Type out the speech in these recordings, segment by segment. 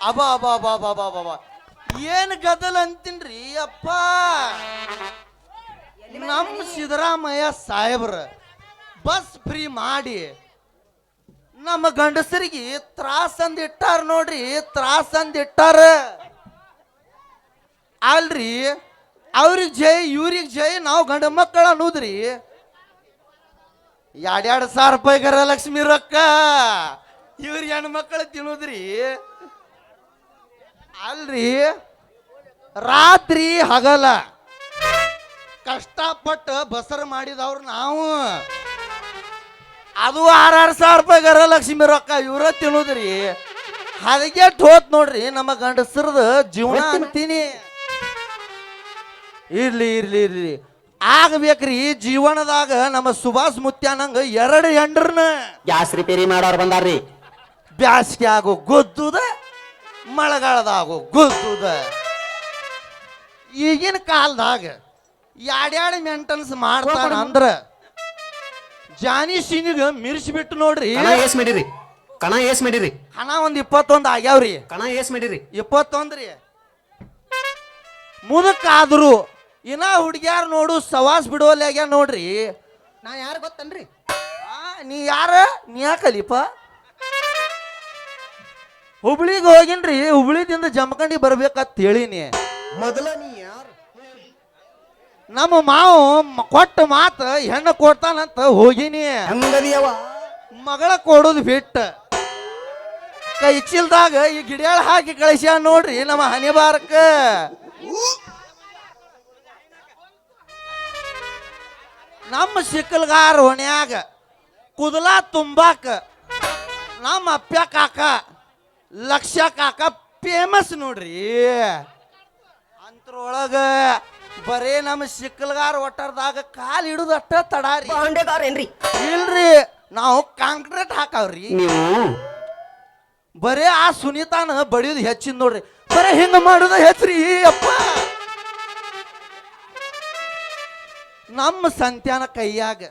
ಅಬಾ ಅಬಾ ಅಬಾ ಅಬಾ ಅಬಾ ಅಬಾ ಏನು ಗದಲ್ ಅಂತೀನ್ರಿ, ಅಪ್ಪ? ನಮ್ಮ ಸಿದ್ದರಾಮಯ್ಯ ಸಾಹೇಬ್ರ ಬಸ್ ಫ್ರೀ ಮಾಡಿ ನಮ್ಮ ಗಂಡಸರಿಗೆ ತ್ರಾಸ ಅಂದ್ ಇಟ್ಟಾರ ನೋಡ್ರಿ ತ್ರಾಸ ಅಂದ್ ಇಟ್ಟಾರ. ಅಲ್ರಿ, ಅವ್ರಿಗೆ ಜೈ, ಇವ್ರಿಗೆ ಜೈ, ನಾವು ಗಂಡ ಮಕ್ಕಳ ಅನ್ನೋದ್ರಿ. ಎರಡೆರಡು ಸಾವಿರ ರೂಪಾಯಿ ಗರಲಕ್ಷ್ಮಿ ರೊಕ್ಕ ಇವ್ರಿಗೆ ಹೆಣ್ಣು ಮಕ್ಕಳು ತಿನ್ನೋದ್ರಿ. ಅಲ್ರಿ? ರಾತ್ರಿ ಹಗಲ. ಕಷ್ಟಪಟ್ಟು ಬಸರ್ ಮಾಡಿದವ್ರು ನಾವು. ಅದು ಆರಾರು ಸಾವಿರ ರೂಪಾಯಿ ಗರಲಕ್ಷ್ಮಿ ರೊಕ್ಕ ಇವ್ರ ತಿನ್ನೋದ್ರಿ. ಹದಗೆಟ್ ಹೋತ್ ನೋಡ್ರಿ ನಮ್ಮ ಗಂಡಸರದ ಜೀವನ ಅಂತೀನಿ. ಇರ್ಲಿ ಇರ್ಲಿ ಇರ್ಲಿ. ಆಗ್ಬೇಕ್ರಿ ಜೀವನದಾಗ ನಮ್ಮ ಸುಭಾಷ್ ಮುತ್ಯಾನಂಗ ಎರಡು ಹೆಂಡ್ರನ್ನ. ಗ್ಯಾಸ್ ರಿಪೇರಿ ಮಾಡೋರು ಬಂದಾರ್ರಿ. ಬ್ಯಾಸ್ಗೆ ಆಗೋ ಗೊದ್ದುದ ಮಳೆಗಾಲದಾಗೋ ಗೊದ್ದುದ. ಈಗಿನ ಕಾಲದಾಗ ಎರಡೆರಡು ಮೇಂಟೆನ್ಸ್ ಮಾಡ್ತಾನ ಅಂದ್ರ ಜಾನಿ ಸಿಂಗ್ ಮಿರ್ಸಿಬಿಟ್ಟು ನೋಡ್ರಿ. ಕಣ ಏಸ್ ಮಾಡಿರಿ. ಕಣ ಏಸ್ ಮಾಡಿರಿ. ಹಣ ಒಂದ್ ಇಪ್ಪತ್ತೊಂದು ಆಗ್ಯಾವ್ರಿ. ಕಣ ಏಸ್ ಮಾಡಿರಿ. ಇಪ್ಪತ್ತೊಂದ್ರಿ. ಮುದಕ್ಕಾದ್ರು ಇನ್ನ ಹುಡುಗ್ಯಾರ ನೋಡು ಸವಾಸ್ ಬಿಡೋಲ್ಯಾಗ್ಯ ನೋಡ್ರಿ. ನಾ ಯಾರು ಗೊತ್ತನ್ರಿ? ಆ, ನೀ ಯಾರ? ನೀ ಯಾಕಲಿಪ? ಹುಬ್ಳಿಗೆ ಹೋಗಿನ್ರಿ ಹುಬ್ಳಿದಿಂದ ಜಮಖಂಡಿ ಬರ್ಬೇಕಂತ ಹೇಳಿನಿ ಮೊದಲ ನೀ ಯಾರು? ನಮ್ಮ ಮಾವು ಮ- ಕೊಟ್ಟ ಮಾತ ಹೆಣ್ಣು ಕೊಡ್ತಾನಂತ ಹೋಗಿನಿ. ಹಂಗದಿಯವ? ಮಗಳ ಕೊಡೋದು ಬಿಟ್ಟ. ಕೈ ಚೀಲ್ದಾಗ ಈ ಗಿಡ್ಯಾಳ ಹಾಕಿ ಕಳಿಸ್ಯ ನೋಡ್ರಿ ನಮ್ಮ ಹನಿ ಬಾರಕ್ಕ. ನಮ್ಮ ಸಿಕ್ಕಲ್ಗಾರ ಹೊಣ್ಯಾಗ ಕುದಲಾ ತುಂಬಾಕ ನಮ್ಮ ಅಪ್ಪ ಕಾಕ ಲಕ್ಷ ಕಾಕ ಫೇಮಸ್ ನೋಡ್ರಿ. ಅಂತ್ರೊಳಗ ಬರೇ ನಮ್ಮ ಶಿಕ್ಕಲ್ಗಾರ ಒಟ್ಟಾರ್ದಾಗ ಕಾಲ್ ಹಿಡುದು ಅಷ್ಟ ತಡಾರಿ ಏನ್ರಿ? ಇಲ್ರಿ ನಾವು ಕಾಂಕ್ರೀಟ್ ಹಾಕಾವ್ರಿ. ನೀವು? ಬರೇ ಆ ಸುನೀತಾನ ಬಡಿಯುದು ಹೆಚ್ಚಿನ ನೋಡ್ರಿ. ಬರೇ ಹಿಂಗ ಮಾಡೋದು ಹೆಚ್ಚ್ರಿ ಅಪ್ಪ. ನಮ್ಮ ಸಂತ್ಯಾನ ಕೈಯಾಗ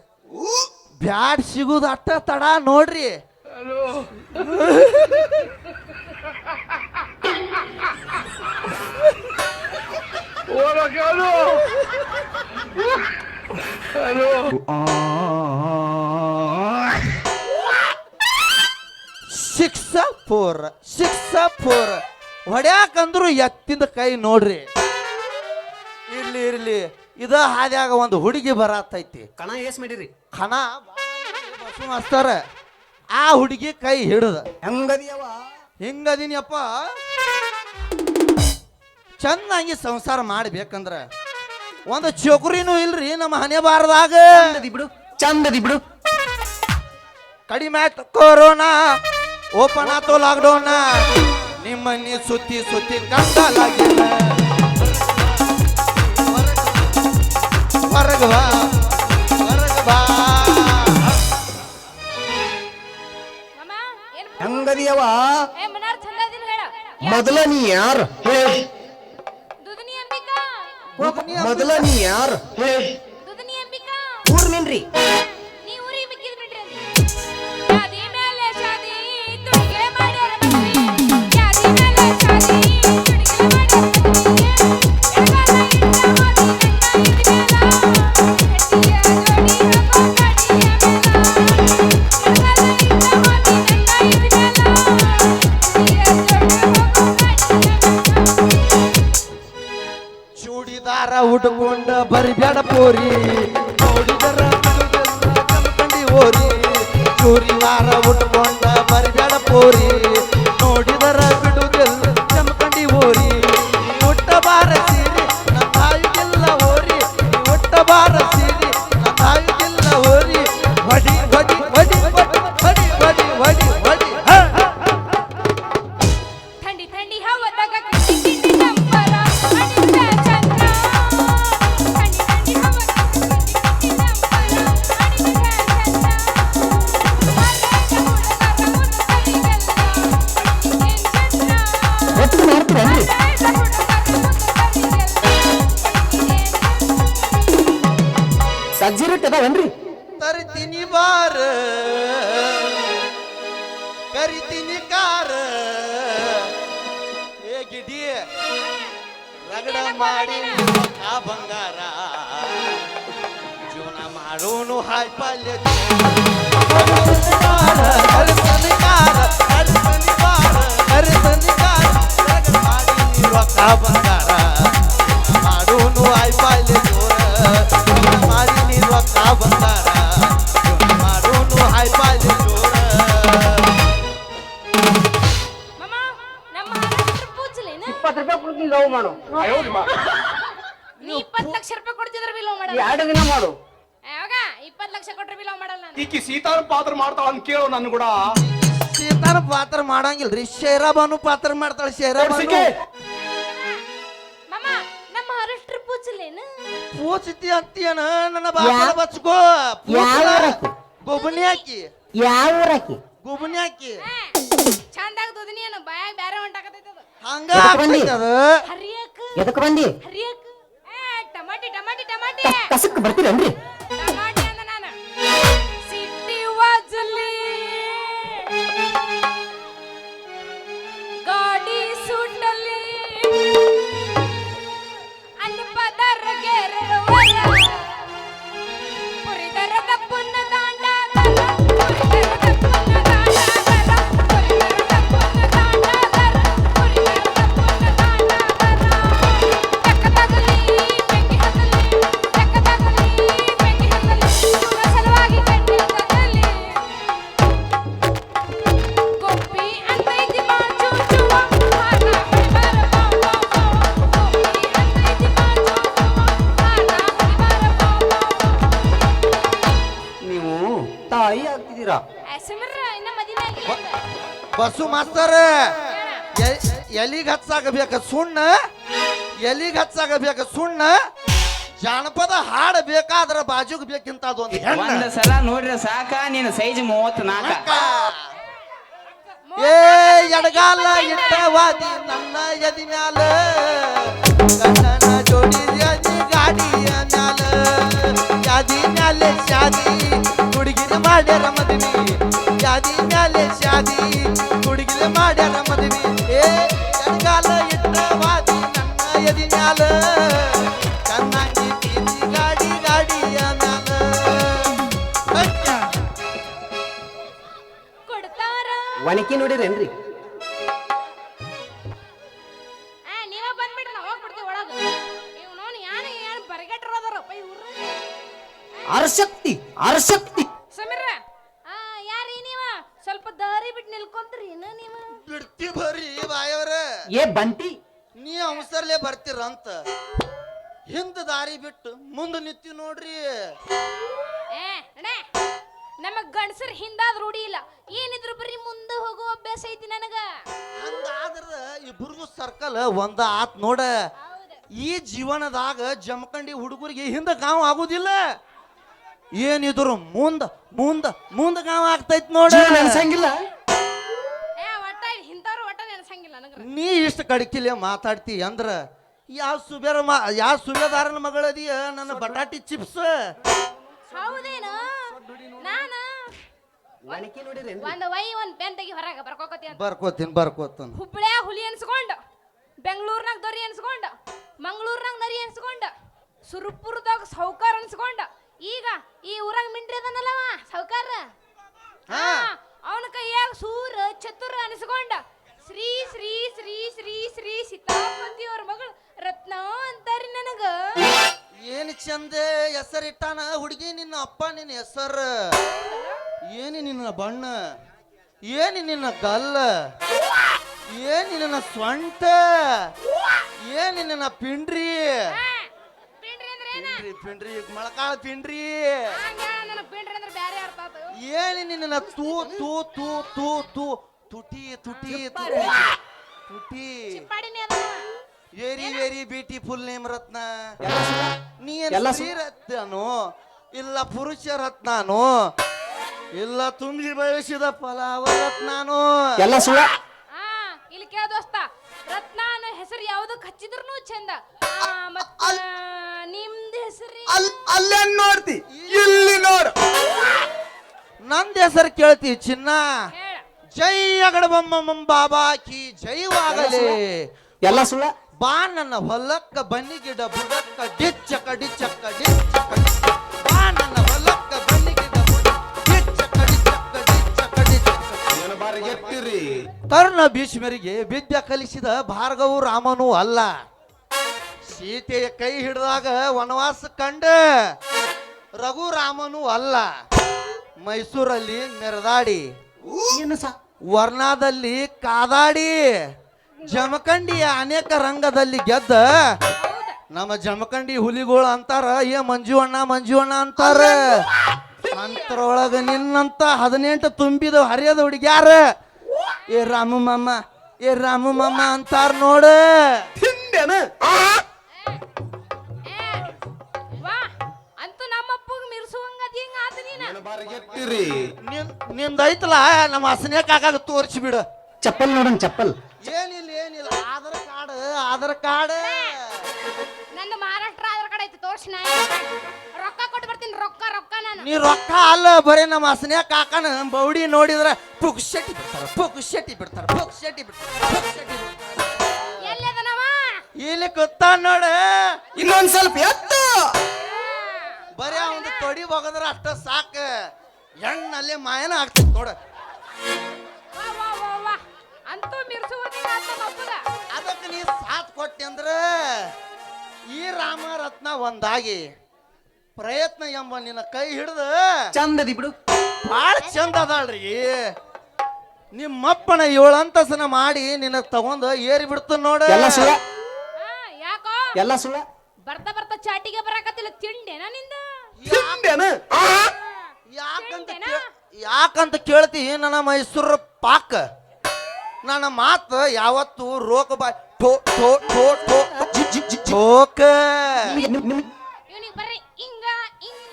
ಬ್ಯಾಡ್ ಸಿಗುದು ಅಟ್ಟ ತಡ ನೋಡ್ರಿ. ಸಿಕ್ಸ ಫೋರ್ ಸಿಕ್ಸ ಫೋರ್ ಹೊಡ್ಯಾಕಂದ್ರು ಎತ್ತಿದ ಕೈ ನೋಡ್ರಿ. ಇರ್ಲಿ ಇರ್ಲಿ. ಇದ ಹಾದ್ಯಾಗ ಒಂದು ಹುಡುಗಿ ಬರತೈತಿ. ಕಣ ಏಸ್ ಮಾಡಿರಿ. ಕಣ ಮಾಸ್ತರ ಆ ಹುಡುಗಿ ಕೈ ಹಿಡ್ದ. ಹೆಂಗದಿಯವ? ಹೆಂಗದೀನಿಯಪ್ಪ. ಚೆನ್ನಾಗಿ ಸಂಸಾರ ಮಾಡ್ಬೇಕಂದ್ರ ಒಂದು ಚೋಕರಿನೂ ಇಲ್ರಿ ನಮ್ಮ ಹಣೆ ಬಾರದಾಗ. ಚಂದದಿ ಬಿಡು ಚಂದದಿ ಬಿಡು. ಕಡಿಮೆ ಆಯ್ತು ಕೊರೋನಾ ಓಪನ್ ಆಯ್ತು ಲಾಕ್ಡೌನ್. ನಿಮ್ಮನ್ನಿ ಸುತ್ತಿ ಸುತ್ತಿ ಕಂಡಲಾಗಿಲ್ಲ ಹೊರಗ ಬಾ ಬಾ. ಹಂಗದಿಯವ ಹೇಳ. ಮೊದಲ ನೀ ಯಾರು? ಅಂಬಿಕಾ ಮೊದಲ ನೀ ಯಾರು? ದುದನಿ ಉಟ್ಕೊಂಡ ಬರಿಬೇಡ ಪೋರಿ ನೋಡಿದರ ಬಿಡುದಿಲ್ಲ ಕಲ್ಕಂಡಿ ಓರಿ ಚೂರಿದಾರ ಉಟ್ಕೊಂಡ ಬರಿಬೇಡ ಪೋರಿ ಮಾಡಿ ರೊಕ್ಕ ಬಂಗಾರ. ಜೀವನ ಮಾಡೋನು ಹಾಯ್ ಪಲ್ಯ. ಬಂಗಾರ ಮಾಡೋನು ಹಾಯ್ ಪಾಲ್ಯ ಜೋರ ಮಾಡಿ ನೀ ಬಂಗಾರ. ಇಪ್ಪತ್ತು ರೂಪಾಯಿ ಕೊಡ್ತೀನಿ ಲವ್ ಮಾಡು. ನೀ ಇಪ್ಪತ್ತು ಲಕ್ಷ ರೂಪಾಯಿ ಕೊಡ್ತಿದ್ರ ಬಿ ಲವ್ ಮಾಡಲ್ಲ. ಎರಡು ದಿನ ಮಾಡು. ಯಾವಾಗ ಇಪ್ಪತ್ತು ಲಕ್ಷ ಕೊಟ್ರೆ ಬಿ ಲವ್ ಮಾಡಲ್ಲ ನಾನು. ಈಕಿ ಸೀತಾರ ಪಾತ್ರ ಮಾಡ್ತಾಳ ಅಂತ ಕೇಳು ನನ್ ಕೂಡ. ಸೀತಾರ ಪಾತ್ರ ಮಾಡಂಗಿಲ್ರಿ. ಶೇರಾಬಾನು ಪಾತ್ರ ಮಾಡ್ತಾಳ ಶೇರಾಬಾನು. ಮಮ್ಮ ನಮ್ಮ ಮಹಾರಾಷ್ಟ್ರ ಪೂಜಲೇನ ಪೂಚಿತಿ ಅಂತೀಯನ ನನ್ನ ಬಾಳ ಬಚ್ಚಕೋ ಬಚ್ಕೋ. ಊರಕ್ಕಿ? ಗೊಬ್ಬನಿ ಹಾಕಿ. ಯಾವ ಊರಾಕಿ ಗೊಬ್ಬನಿ ಹಾಕಿ. ಚಂದಾಗ ದುದಿನಿ ಏನು? ಬಾಯಾಗ ಬ್ಯಾರೆ ಹೊಂಟಾಕತೈತೆ ಹಂಗ ಎದಕ್ ಬಂದಿ? ಅದು? ಹರಿಯಕ? ಎದಕ್ ಬಂದಿ? ಹರಿಯಕ? ಏ ಟಮಾಟಿ ಟಮಾಟಿ ಟಮಾಟಿ. ಕಸಕ್ ಬರ್ತೀರೇನ್ರಿ? ಬಸ್ಸು ಮಾಸ್ತರ್ ಎಲಿಗ್ ಹಚ್ಚಾಗಬೇಕ ಸುಣ್ಣ ಎಲಿಗ್ ಹಚ್ಚಾಗಬೇಕ ಸುಣ್ಣ ಜಾನಪದ ಹಾಡ ಬೇಕಾದ್ರ ಬಾಜುಗ್ ಬೇಕಿಂತ ಅದೊಂದು ಹೆಣ್ಣ. ಒಂದ್ ಸಲ ನೋಡ್ರಿ ಸಾಕ ನೀನು ಸೈಜ್ ಮೂವತ್ ನಾಲ್ಕ ಅಕ್ಕ. ಏ ಎಡಗಾಲ ಇಟ್ಟವಾದಿ ನನ್ನ ಎದಿ ಮ್ಯಾಲ. ಜೋಡಿ ಜೋಡಿದ್ಯಾದಿ ಗಾಡಿಯ ಮ್ಯಾಲ. ಯಾದಿ ಮ್ಯಾಲೆ ಶಾದಿ ಹುಡುಗಿನ ಮಾಡ್ಯಾರ ಮದ್ವಿ. ಯಾದಿ ಮ್ಯಾಲೆ ಶಾದಿ ಹುಡುಗಿನ ಮಾಡ್ಯಾರ ಮದ್ವಿ. ಏ ಎಡಗಾಲ ಇಟ್ಟವಾದಿ ನನ್ನ ಎದಿ ಮ್ಯಾಲ ಕಣ್ಣಾಗಿ ಪ್ರೀತಿ ಗಾಡಿ ಗಾಡಿಯ ಮ್ಯಾಲ ಅಕ್ಕ. ಕೊಡ್ತಾರ? ಒಣಕಿ ನೋಡಿರೇನ್ರಿ? ಆ ನೀವ ಬಂಟಿ ನೀ ಅವಸರ್ಲೆ ಬರ್ತೀರಂತ. ಹಿಂದ ದಾರಿ ಬಿಟ್ಟು ಮುಂದೆ ನಿಂತಿ ನೋಡ್ರಿ. ನಮ್ಮ ಗಂಡಸರ್ ಹಿಂದಾದ್ ರೂಢಿ ಇಲ್ಲ. ಏನಿದ್ರು ಬರೀ ಮುಂದೆ ಹೋಗೋ ಅಭ್ಯಾಸ ಐತಿ ನನಗ. ಹಂಗಾದ್ರ ಇಬ್ರಿಗೂ ಸರ್ಕಲ್ ಒಂದ ಆತ್ ನೋಡ. ಈ ಜೀವನದಾಗ ಜಮಖಂಡಿ ಹುಡುಗರಿಗೆ ಹಿಂದ ಗಾಂವ್ ಆಗುದಿಲ್ಲ. ಏನಿದ್ರು ಮುಂದ ಮುಂದ ಮುಂದ ಗಾಂವ್ ಆಗ್ತೈತ್ ನೋಡ. ಅನ್ಸಂಗಿಲ್ಲ ನೀ ಇಷ್ಟು ಕಡಕಿಲೆ ಮಾತಾಡ್ತಿ ಅಂದ್ರ ಯಾವ ಸುಬೇರ ಮಾ ಯಾವ ಸುಬೇದಾರನ ಮಗಳದಿಯ ನನ್ನ ಬಟಾಟಿ ಚಿಪ್ಸ್. ಹೌದೇನು? ನಾನ ಒಣಕಿ ನೋಡಿರೇನ್ರಿ ಒಂದ್ ವೈ ಒಂದ್ ಪೆನ್ ತೆಗಿ ಹೊರಗ ಬರ್ಕೋಕತಿ ಅಂತ. ಬರ್ಕೋತೀನಿ ಬರ್ಕೋತೀನಿ. ಹುಬ್ಳ್ಯಾಗ ಹುಲಿ ಅನ್ಸ್ಕೊಂಡ ಬೆಂಗಳೂರ್ನಾಗ ದೊರಿ ಅನ್ಸ್ಕೊಂಡ ಮಂಗಳೂರ್ನಾಗ ನರಿ ಅನ್ಸ್ಕೊಂಡ ಸುರಪುರದಾಗ ಸೌಕಾರ ಅನ್ಸ್ಕೊಂಡ ಈಗ ಈ ಊರಾಗ ಮಿಂಡ್ರಿ ಅದನಲ್ಲವ ಸೌಕಾರ? ಹಾ. ಅವನ ಕೈಯಾಗ ಸೂರ ಚತುರ ಅನ್ಸ್ಕೊಂಡ ಶ್ರೀ ಶ್ರೀ ಶ್ರೀ ಶ್ರೀ ಶ್ರೀ ಸೀತಾಪತಿ ಅವ್ರ ಮಗಳು ರತ್ನ ಅಂತಾರಿ ನನಗ. ಏನ್ ಚಂದ ಹೆಸರಿಟ್ಟಾನ ಹುಡುಗಿ ನಿನ್ನ ಅಪ್ಪ ನಿನ್ನ ಹೆಸರು? ಏನಿ ನಿನ್ನ ಬಣ್ಣ? ಏನಿ ನಿನ್ನ ಗಲ್ಲ? ಏನಿ ನಿನ್ನ ಸ್ವಂಟ? ಏನಿ ನಿನ್ನ ಪಿಂಡ್ರಿ? ಪಿಂಡ್ರಿ ಅಂದ್ರೆ ಏನ? ಪಿಂಡ್ರಿ ಪಿಂಡ್ರಿ ಮೊಳಕಾಳ ಪಿಂಡ್ರಿ. ಹಂಗ ನನಗ್ ಪಿಂಡ್ರಿ ಅಂದ್ರೆ ಬ್ಯಾರೆ ಏನಿ ನಿನ್ನ ತೂ ತೂ ತೂ ತೂ ತೂ ತುಟಿ ತುಟಿ ತುಟಿ. ತುಟಿ. ಚಿಪ್ಪಾಡಿನಿ very very beautiful name Ratna. ನೀ ಎಲ್ಲ ರತ್ನನು? ಇಲ್ಲ ಪುರುಷ ರತ್ನಾನು? ಇಲ್ಲ ತುಂಬಿ ಬಯಸಿದ ಫಲಾವ ರತ್ನಾನು? ಎಲ್ಲ ಸುಳ್ಳ ಆ ಇಲ್ಲಿ ಕೇಳ ದೋಸ್ತ. ರತ್ನ ಅನ್ನೋ ಹೆಸರು ಯಾವ್ದಕ್ ಹಚ್ಚಿದ್ರು ಚಂದ. ಆ, ಮತ್ತ ನಿಮ್ದು ಹೆಸರು? ಅಲ್ ಅಲ್ಲೇ ನೋಡ್ತಿ? ಇಲ್ಲಿ ನೋಡು. ನಂದ ಹೆಸರು ಕೇಳ್ತಿ ಚಿನ್ನ. ಜೈ ಅಗಡಬಮ್ಮ ಬಾಬಾ ಕಿ ಜೈವಾಗಲಿ ಎಲ್ಲ ಸುಳ್ಳ? ಬಾ ನನ್ನ ಹೊಲಕ್ಕ ಬನ್ನಿ ಗಿಡ ಬುಡಕ್ಕ ಡಿಚ್ಚಕ ಡಿಚ್ಚಕ ಡಿಚ್ಚಕ. ಬಾ ನನ್ನ ಹೊಲಕ್ಕ ಬನ್ನಿ ಗಿಡ ಬುಡಕ್ಕ ಡಿಚ್ಚಕ ಡಿಚ್ಚಕ ಡಿಚ್ಚಕ ಡಿಚ್ಚಕ. ಏನು ಬಾರಿ ಎತ್ತಿರಿ. ತರುಣ ಭೀಷ್ಮರಿಗೆ ವಿದ್ಯೆ ಕಲಿಸಿದ ಭಾರ್ಗವು ರಾಮನು ಅಲ್ಲ. ಸೀತೆಯ ಕೈ ಹಿಡಿದಾಗ ವನವಾಸ ಕಂಡ. ರಘುರಾಮನು ಅಲ್ಲ. ಮೈಸೂರಲ್ಲಿ ಮೆರೆದಾಡಿ. ಸಾ? ವರ್ಣಾದಲ್ಲಿ ಕಾದಾಡಿ ಜಮಖಂಡಿಯ ಅನೇಕ ರಂಗದಲ್ಲಿ ಗೆದ್ದ ನಮ್ಮ ಜಮಖಂಡಿ ಹುಲಿಗಳು ಅಂತಾರ. ಏ ಮಂಜು ಅಣ್ಣ ಮಂಜು ಅಣ್ಣ ಅಂತಾರ. ಅಂತರೊಳಗ ನಿನ್ನಂತ ಹದಿನೆಂಟು ತುಂಬಿದ ಹರಿಯದ ಹುಡುಗ್ಯಾರ ಏ ರಾಮು ಮಾಮ ಏ ರಾಮು ಮಾಮ ಅಂತಾರ ನೋಡ. ಎತ್ತಿರಿ ನಿನ್ ನಿಂದೈತಲ್ಲ ನಮ್ಮ ಹಸನೇ ಕಾಕಾಗ ತೋರಿಸಿ ಬಿಡು. ಚಪ್ಪಲ್ ನೋಡು ಚಪ್ಪಲ್. ಏನಿಲ್ಲ ಏನಿಲ್ಲ. Aadhaar card Aadhaar card. ನಂದು ಮಹಾರಾಷ್ಟ್ರ ಆಧಾರ್ ಕಾರ್ಡ್ ಐತಿ ತೋರ್ಸಿ ನಾ ರೊಕ್ಕ ಕೊಟ್ಟು ಬರ್ತೀನಿ ರೊಕ್ಕ ರೊಕ್ಕ ನಾನು. ನೀ ರೊಕ್ಕ ಅಲ್ಲ ಬರೀ ನಮ್ಮ ಹಸನೇ ಕಾಕನ ಬೌಡಿ ನೋಡಿದ್ರೆ ಪುಕ್ ಶೆಟ್ಟಿ ಬಿಡ್ತಾರ ಪುಕ್ ಶೆಟ್ಟಿ ಬಿಡ್ತಾರೆ ಪುಕ್ ಶೆಟ್ಟಿ ಬಿಡ್ತಾರೆ ಪುಕ್ ಶೆಟ್ಟಿ ಬಿಡ್ತಾರ. ಎಲ್ಲದನವ? ಇಲ್ಲಿ ಗೊತ್ತಾ ನೋಡ. ಇನ್ನೊಂದ್ ಸ್ವಲ್ಪ ಎತ್ತು. ಬರೀ ಒಂದು ತೊಡಿ ಹೋಗದ್ರ ಅಷ್ಟ ಸಾಕ. ಎಣ್ಣಲ್ಲಿ ಮಾಯನ ಆಗ್ತದೆ ನೋಡ. ವಾ ವಾ ವಾ ವಾ. ಅಂತೂ ಮಿರ್ಸುವಂಗ ಆತ ನಮ್ಮಪ್ಪಗ ಅದಕ್ಕೆ ನೀ ಸಾಥ್ ಕೊಟ್ಟಿ ಅಂದ್ರ ಈ ರಾಮ ರತ್ನ ಒಂದಾಗಿ ಪ್ರಯತ್ನ ಎಂಬ ನಿನ್ನ ಕೈ ಹಿಡಿದು ಚಂದದಿ ಬಿಡು. ಭಾಳ ಚಂದ ಅದಾಳ್ರಿ. ನಿಮ್ಮಪ್ಪನ ಏಳು ಅಂತಸನ ಮಾಡಿ ನಿನ್ನ ತಗೊಂಡು ಏರಿ ಬಿಡ್ತು ನೋಡ. ಎಲ್ಲ ಸುಳ್ಳ. ಹಾ ಯಾಕೋ? ಎಲ್ಲ ಸುಳ ಬರ್ತಾ ಬರ್ತಾ ಚಾಟಿಗೆ ಬರಾಕತ್ತಿಲ್ಲ. ತಿಂಡೇನ ನಿಂದ? ತಿಂಡೇನ ಯಾಕಂತ? ಯಾಕಂತ ಕೇಳ್ತಿ? ನನ್ನ ಮೈಸೂರು ಪಾಕ. ನನ್ನ ಮಾತು ಯಾವತ್ತು ರೋಕ ಬಾ ಜಿ ಜಿ ಜಿ ಠೋಕ ಇವನಿಗೆ ಬರ್ರಿ. ಹಿಂಗ ಹಿಂಗ.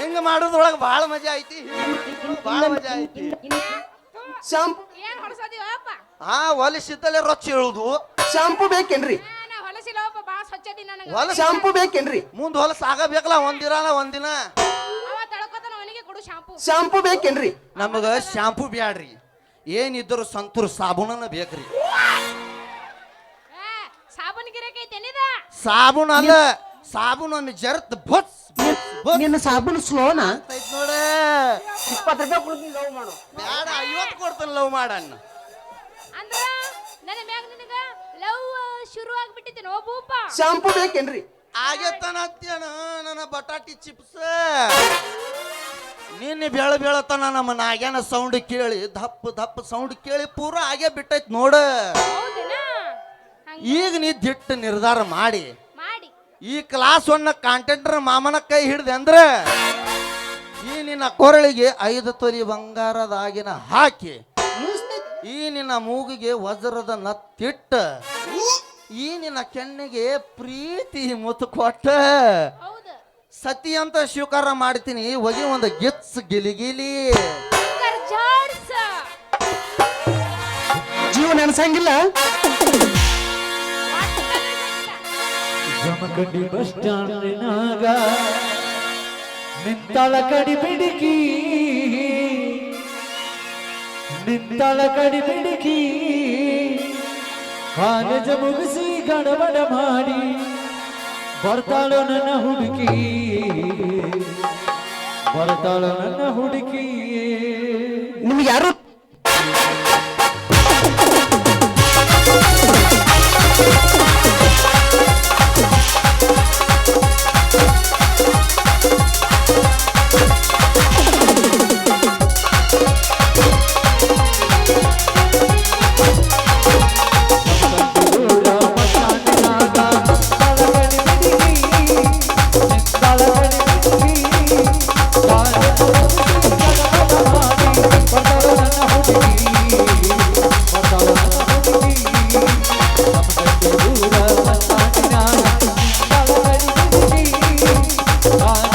ಹಿಂಗ ಮಾಡೋದ್ರೊಳಗೆ ಭಾಳ ಮಜಾ ಐತಿ. ಬಹಳ ಮಜಾ ಐತಿ. ಶಾಂಪು ಏನ್ ಹೊಲಸದಿವ ಅಪ್ಪ? ಹಾ ಹೊಲಿಸಿದ್ದಲ್ಲೇ ರೊಚ್ಚ ಹೇಳುದು ಶಾಂಪು ಬೇಕೇನ್ರಿ? ಆ, ನಾ ಹೊಲಸಿಲ್ಲ ಬಾ ಬಾಳ ಸ್ವಚ್ಛದಿ ನನಗ. ಹೊಲಸ ಶಾಂಪು ಬೇಕೇನ್ರಿ? ಮುಂದ್ ಹೊಲಸ ಆಗಬೇಕಲ್ಲ ಒಂದಿರಲ್ಲ ಒಂದಿನ. ಶಾಂಪು ಶಾಂಪು ಬೇಕೇನ್ರಿ? ನಮಗ ಶಾಂಪೂ ಬ್ಯಾಡ್ರಿ. ಏನಿದ್ರು ಸಂತೂರ್ ಸಾಬೂನನ ಬೇಕ್ರಿ. ಸಾಬೂನ್ ಗಿರಕಿ ಐತೆನಿದ ಸಾಬೂನ್ ಅಲ್ಲ ಸಾಬೂನ್ ಒಮ್ಮೆ ಜರತ್ ಬಸ್ ನಿನ್ನ ಸಾಬೂನು ಸ್ಲೋನಾ? ಐತ್ ನೋಡ. ಇಪ್ಪತ್ತು ರೂಪಾಯಿ ಕೊಡ್ತೀನಿ ಲವ್ ಮಾಡು. ಬ್ಯಾಡ ಐವತ್ತು ಕೊಡ್ತೀನಿ ಲವ್ ಮಾಡಣ್ಣ ಅಂದ್ರ ನನ್ನ ಮ್ಯಾಗ ನಿನಗ ಲವ್ ಶುರು ಆಗ್ಬಿಟ್ಟಿದೆ ನೋ ಭೂಪ. ಶಾಂಪು ಬೇಕೇನ್ರಿ? ಆಗೇತನ ಅತ್ತೇನ ನನ್ನ ಬಟಾಟಿ ಚಿಪ್ಸ್. ನಿನ್ನೆ ಬೆಳ ಬೆಳತನ ನಮ್ಮ ನಾಗ್ಯಾನ ಸೌಂಡ್ ಕೇಳಿ ದಪ್ಪ ದಪ್ಪ ಸೌಂಡ್ ಕೇಳಿ ಪೂರ ಆಗೇ ಬಿಟ್ಟೈತ್ ನೋಡ. ಈಗ ನೀ ದಿಟ್ಟ ನಿರ್ಧಾರ ಮಾಡಿ. ಈ ಕ್ಲಾಸ್ ಒನ್ನ ಕಾಂಟೆಂಟ್ರ ಮಾಮನ ಕೈ ಹಿಡ್ದೆ ಅಂದ್ರ ಈ ನಿನ್ನ ಕೊರಳಿಗೆ ಐದು ತೊಲಿ ಬಂಗಾರದಾಗಿನ ಹಾಕಿ ಈ ನಿನ್ನ ಮೂಗಿಗೆ ವಜ್ರದ ನತ್ತಿಟ್ಟ ಈ ನಿನ್ನ ಕೆಣ್ಣಿಗೆ ಪ್ರೀತಿ ಮುತ್ತು ಕೊಟ್ಟ ಸತಿ ಅಂತ ಸ್ವೀಕಾರ ಮಾಡ್ತೀನಿ. ಹೋಗಿ ಒಂದು ಗಿತ್ಸ್ ಗಿಲಿಗಿಲಿ. ಹಂಗಾರ್ ಜಾಡ್ಸ ಜೀವ ನೆನಸಂಗಿಲ್ಲ? ಜಮಕಡಿ ಬಸ್ ಸ್ಟ್ಯಾಂಡಿನಾಗ ನಿಂತಳ ಕಡಿ ಬಿಡಿಕಿ. ನಿಂತಳ ಕಡಿ ಬಿಡಿಕಿ. ಕಾಲೇಜ ಮುಗಿಸಿ ಗಡಬಡ ಮಾಡಿ. ಬರ್ತಾಳು ನನ್ನ ಹುಡುಕಿ. ಬರ್ತಾಳು ನನ್ನ ಹುಡುಕಿ. ನಿಮ್ಗೆ ಯಾರು 爱。